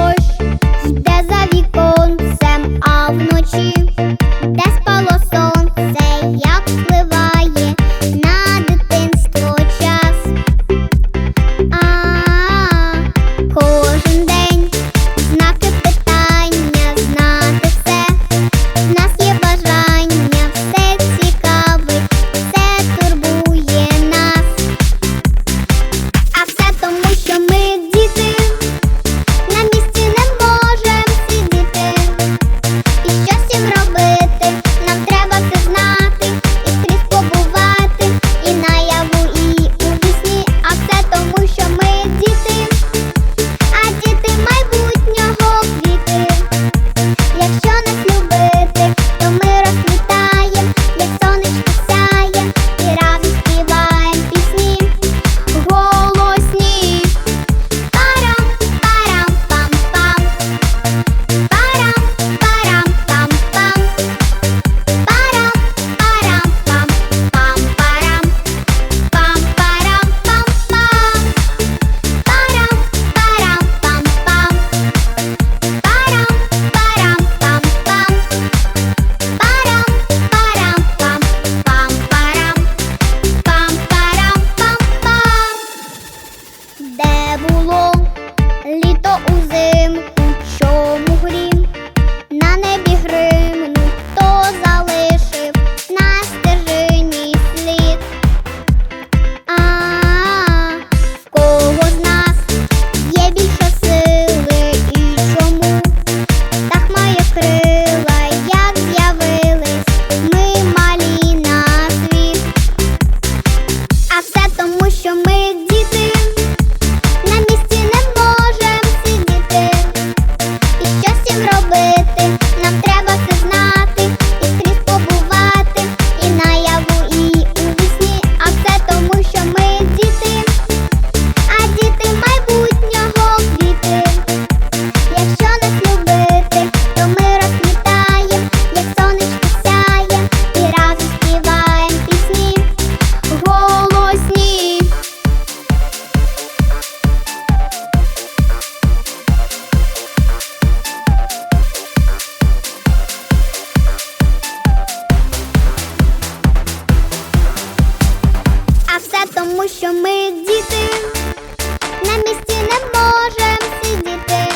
boy. тому що ми діти, на місці не можем сидіти.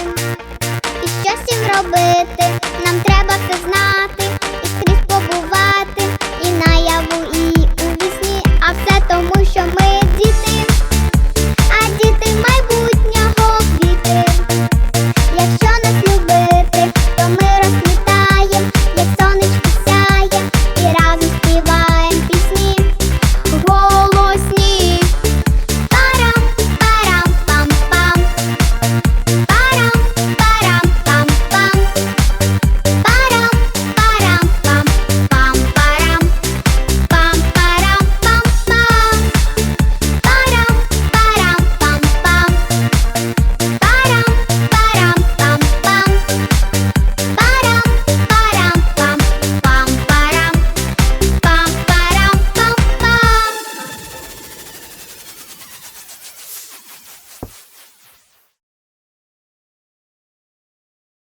І щось робити? Нам